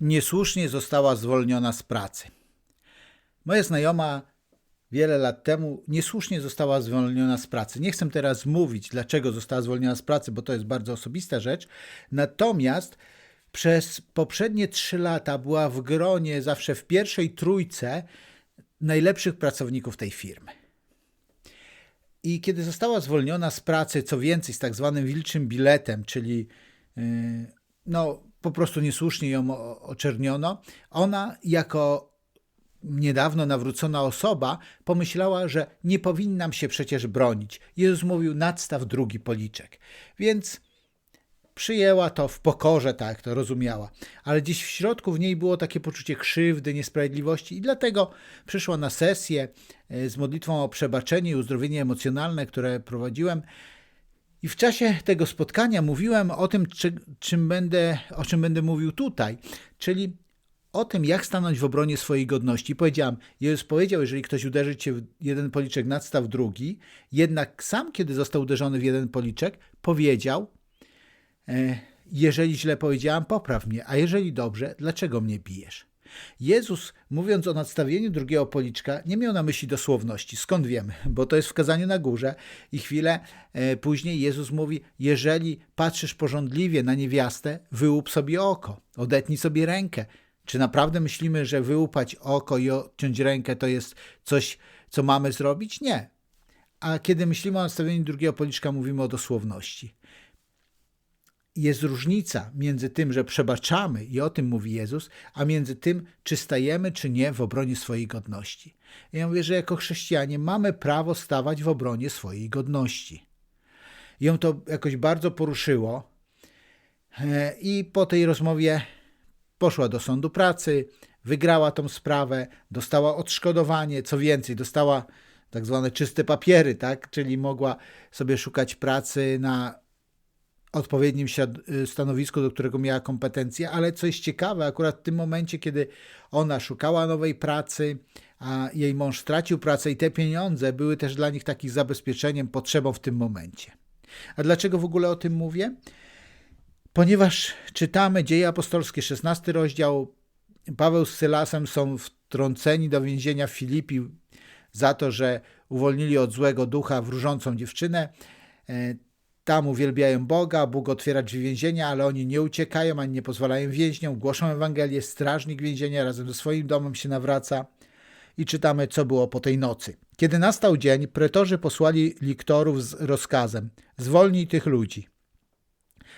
niesłusznie została zwolniona z pracy. Moja znajoma wiele lat temu niesłusznie została zwolniona z pracy. Nie chcę teraz mówić, dlaczego została zwolniona z pracy, bo to jest bardzo osobista rzecz. Natomiast przez poprzednie trzy lata była w gronie zawsze w pierwszej trójce najlepszych pracowników tej firmy. I kiedy została zwolniona z pracy, co więcej, z tak zwanym wilczym biletem, czyli yy, no, po prostu niesłusznie ją oczerniono, ona jako niedawno nawrócona osoba pomyślała, że nie powinnam się przecież bronić. Jezus mówił, nadstaw drugi policzek. Więc przyjęła to w pokorze, tak to rozumiała. Ale gdzieś w środku w niej było takie poczucie krzywdy, niesprawiedliwości i dlatego przyszła na sesję e, z modlitwą o przebaczenie i uzdrowienie emocjonalne, które prowadziłem. I w czasie tego spotkania mówiłem o tym, czy, czym będę, o czym będę mówił tutaj, czyli o tym, jak stanąć w obronie swojej godności. Powiedziałam, Jezus powiedział, jeżeli ktoś uderzy cię w jeden policzek, nadstaw drugi, jednak sam, kiedy został uderzony w jeden policzek, powiedział, e, jeżeli źle powiedziałam, popraw mnie, a jeżeli dobrze, dlaczego mnie bijesz? Jezus, mówiąc o nadstawieniu drugiego policzka, nie miał na myśli dosłowności. Skąd wiemy? Bo to jest w kazaniu na górze i chwilę e, później Jezus mówi: Jeżeli patrzysz porządliwie na niewiastę, wyłup sobie oko, odetnij sobie rękę. Czy naprawdę myślimy, że wyłupać oko i odciąć rękę to jest coś, co mamy zrobić? Nie. A kiedy myślimy o nastawieniu drugiego policzka, mówimy o dosłowności jest różnica między tym, że przebaczamy, i o tym mówi Jezus, a między tym, czy stajemy, czy nie w obronie swojej godności. Ja mówię, że jako chrześcijanie mamy prawo stawać w obronie swojej godności. Ją to jakoś bardzo poruszyło, e, i po tej rozmowie poszła do sądu pracy, wygrała tą sprawę, dostała odszkodowanie, co więcej, dostała tak zwane czyste papiery, tak? czyli mogła sobie szukać pracy na odpowiednim y, stanowisku, do którego miała kompetencje, ale co jest ciekawe, akurat w tym momencie, kiedy ona szukała nowej pracy, a jej mąż stracił pracę i te pieniądze były też dla nich takim zabezpieczeniem, potrzebą w tym momencie. A dlaczego w ogóle o tym mówię? Ponieważ czytamy Dzieje Apostolskie, 16 rozdział, Paweł z Sylasem są wtrąceni do więzienia w Filipi za to, że uwolnili od złego ducha wróżącą dziewczynę. Tam uwielbiają Boga, Bóg otwiera drzwi więzienia, ale oni nie uciekają ani nie pozwalają więźniom, głoszą Ewangelię, strażnik więzienia razem ze swoim domem się nawraca i czytamy, co było po tej nocy. Kiedy nastał dzień, pretorzy posłali liktorów z rozkazem: zwolnij tych ludzi.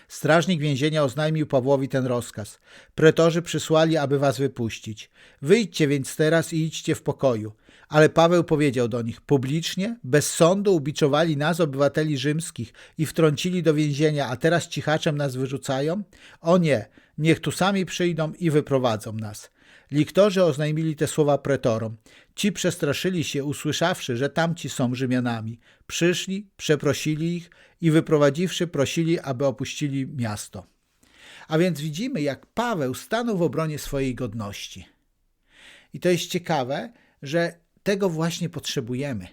Strażnik więzienia oznajmił Pawłowi ten rozkaz. Pretorzy przysłali, aby was wypuścić. Wyjdźcie więc teraz i idźcie w pokoju. Ale Paweł powiedział do nich: Publicznie, bez sądu ubiczowali nas, obywateli rzymskich, i wtrącili do więzienia, a teraz cichaczem nas wyrzucają? O nie, niech tu sami przyjdą i wyprowadzą nas. Liktorzy oznajmili te słowa pretorom. Ci przestraszyli się, usłyszawszy, że tamci są Rzymianami. Przyszli, przeprosili ich i wyprowadziwszy, prosili, aby opuścili miasto. A więc widzimy, jak Paweł stanął w obronie swojej godności. I to jest ciekawe, że tego właśnie potrzebujemy.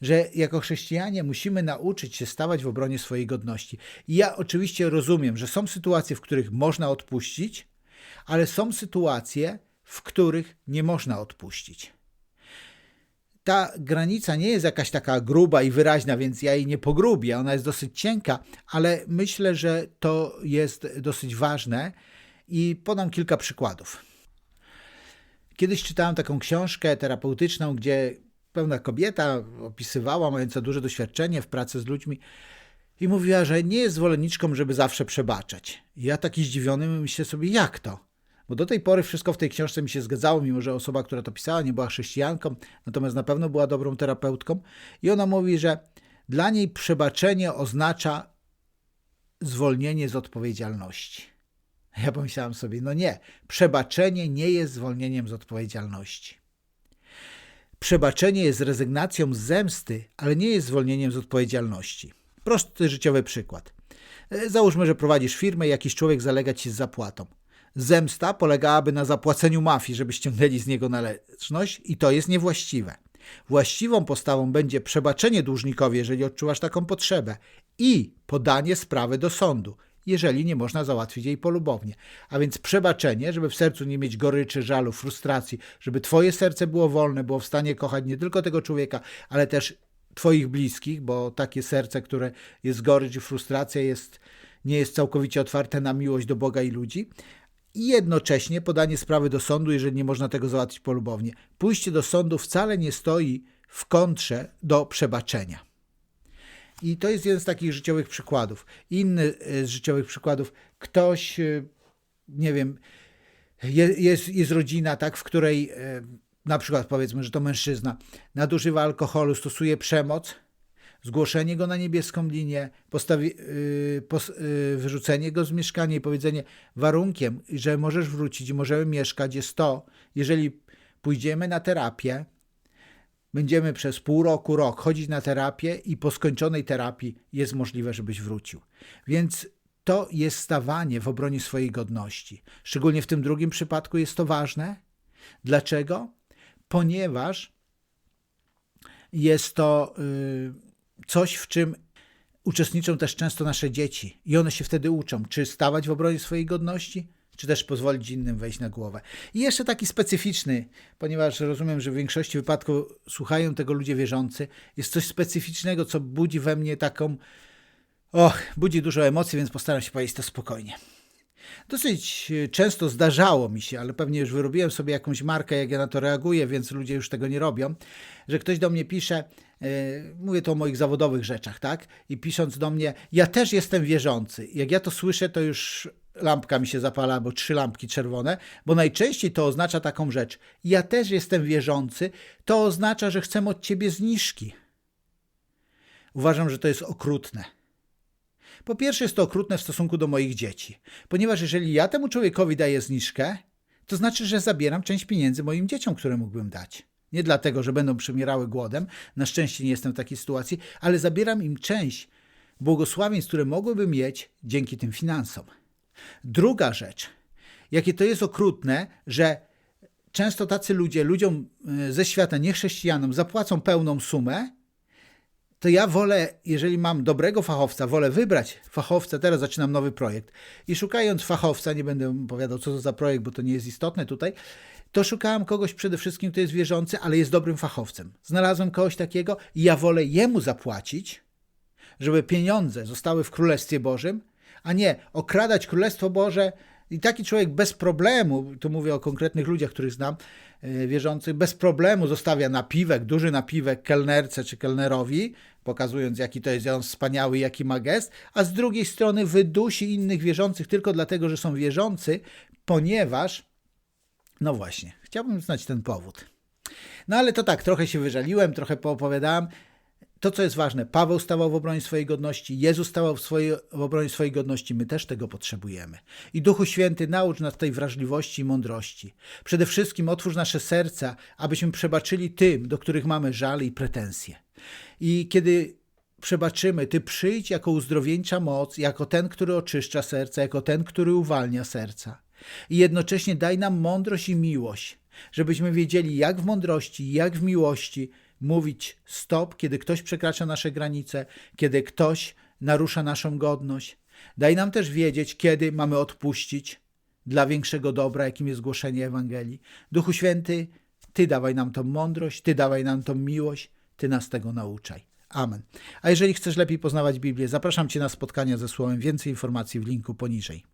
Że jako chrześcijanie musimy nauczyć się stawać w obronie swojej godności. I ja oczywiście rozumiem, że są sytuacje, w których można odpuścić, ale są sytuacje, w których nie można odpuścić. Ta granica nie jest jakaś taka gruba i wyraźna, więc ja jej nie pogrubię. Ona jest dosyć cienka, ale myślę, że to jest dosyć ważne i podam kilka przykładów. Kiedyś czytałem taką książkę terapeutyczną, gdzie pewna kobieta opisywała, mająca duże doświadczenie w pracy z ludźmi, i mówiła, że nie jest zwolenniczką, żeby zawsze przebaczać. I ja taki zdziwiony myślę sobie, jak to? Bo do tej pory wszystko w tej książce mi się zgadzało, mimo że osoba, która to pisała, nie była chrześcijanką, natomiast na pewno była dobrą terapeutką. I ona mówi, że dla niej przebaczenie oznacza zwolnienie z odpowiedzialności. Ja pomyślałem sobie, no nie, przebaczenie nie jest zwolnieniem z odpowiedzialności. Przebaczenie jest rezygnacją z zemsty, ale nie jest zwolnieniem z odpowiedzialności. Prosty życiowy przykład. E, załóżmy, że prowadzisz firmę i jakiś człowiek zalega ci z zapłatą. Zemsta polegałaby na zapłaceniu mafii, żeby ściągnęli z niego należność i to jest niewłaściwe. Właściwą postawą będzie przebaczenie dłużnikowi, jeżeli odczuwasz taką potrzebę, i podanie sprawy do sądu. Jeżeli nie można załatwić jej polubownie. A więc przebaczenie, żeby w sercu nie mieć goryczy, żalu, frustracji, żeby twoje serce było wolne, było w stanie kochać nie tylko tego człowieka, ale też twoich bliskich, bo takie serce, które jest gorycz i frustracja, jest, nie jest całkowicie otwarte na miłość do Boga i ludzi. I jednocześnie podanie sprawy do sądu, jeżeli nie można tego załatwić polubownie. Pójście do sądu wcale nie stoi w kontrze do przebaczenia. I to jest jeden z takich życiowych przykładów. Inny z życiowych przykładów, ktoś, e, nie wiem, jest, jest rodzina, tak, w której e, na przykład powiedzmy, że to mężczyzna nadużywa alkoholu, stosuje przemoc, zgłoszenie go na niebieską linię, postawi, yy, pos, yy, wyrzucenie go z mieszkania i powiedzenie warunkiem, że możesz wrócić i możemy mieszkać jest to, jeżeli pójdziemy na terapię, będziemy przez pół roku, rok chodzić na terapię i po skończonej terapii jest możliwe, żebyś wrócił. Więc to jest stawanie w obronie swojej godności. Szczególnie w tym drugim przypadku jest to ważne. Dlaczego? Ponieważ jest to y, coś, w czym uczestniczą też często nasze dzieci i one się wtedy uczą, czy stawać w obronie swojej godności, czy też pozwolić innym wejść na głowę. I jeszcze taki specyficzny, ponieważ rozumiem, że w większości wypadków słuchają tego ludzie wierzący, jest coś specyficznego, co budzi we mnie taką, och, budzi dużo emocji, więc postaram się powiedzieć to spokojnie. Dosyć często zdarzało mi się, ale pewnie już wyrobiłem sobie jakąś markę, jak ja na to reaguję, więc ludzie już tego nie robią, że ktoś do mnie pisze, yy, mówię to o moich zawodowych rzeczach, tak? I pisząc do mnie, ja też jestem wierzący. Jak ja to słyszę, to już lampka mi się zapala, albo trzy lampki czerwone, bo najczęściej to oznacza taką rzecz. Ja też jestem wierzący, to oznacza, że chcę od ciebie zniżki. Uważam, że to jest okrutne. Po pierwsze, jest to okrutne w stosunku do moich dzieci, ponieważ jeżeli ja temu człowiekowi daję zniżkę, to znaczy, że zabieram część pieniędzy moim dzieciom, które mógłbym dać. Nie dlatego, że będą przemierały głodem, na szczęście nie jestem w takiej sytuacji, ale zabieram im część błogosławieństw, które mogłyby mieć dzięki tym finansom. Druga rzecz, jakie to jest okrutne, że często tacy ludzie, ludziom e, ze świata, niechrześcijanom, zapłacą pełną sumę, to ja wolę, jeżeli mam dobrego fachowca, wolę wybrać fachowca, teraz zaczynam nowy projekt i szukając fachowca, nie będę opowiadał co to za projekt, bo to nie jest istotne tutaj, to szukałem kogoś przede wszystkim, kto jest wierzący, ale jest dobrym fachowcem. Znalazłem kogoś takiego i ja wolę jemu zapłacić, żeby pieniądze zostały w Królestwie Bożym, a nie okradać Królestwo Boże i taki człowiek bez problemu, tu mówię o konkretnych ludziach, których znam, e, wierzących, bez problemu zostawia napiwek, duży napiwek kelnerce czy kelnerowi, pokazując jaki to jest on wspaniały, jaki ma gest, a z drugiej strony wydusi innych wierzących tylko dlatego, że są wierzący, ponieważ, no właśnie, chciałbym znać ten powód. No ale to tak, trochę się wyżaliłem, trochę poopowiadałem to, co jest ważne, Paweł stawał w obronie swojej godności, Jezus stawał w, swojej, w obronie swojej godności, my też tego potrzebujemy. I Duchu Święty, naucz nas tej wrażliwości i mądrości. Przede wszystkim otwórz nasze serca, abyśmy przebaczyli tym, do których mamy żal i pretensje. I kiedy przebaczymy, Ty przyjdź jako uzdrowieńcza moc, jako ten, który oczyszcza serca, jako ten, który uwalnia serca. I jednocześnie daj nam mądrość i miłość, żebyśmy wiedzieli, jak w mądrości, jak w miłości mówić stop, kiedy ktoś przekracza nasze granice, kiedy ktoś narusza naszą godność. Daj nam też wiedzieć, kiedy mamy odpuścić dla większego dobra, jakim jest głoszenie Ewangelii. Duchu Święty, Ty dawaj nam tą mądrość, Ty dawaj nam tą miłość, Ty nas tego nauczaj. Amen. A jeżeli chcesz lepiej poznawać Biblię, zapraszam Cię na spotkania ze Słowem. Więcej informacji w linku poniżej.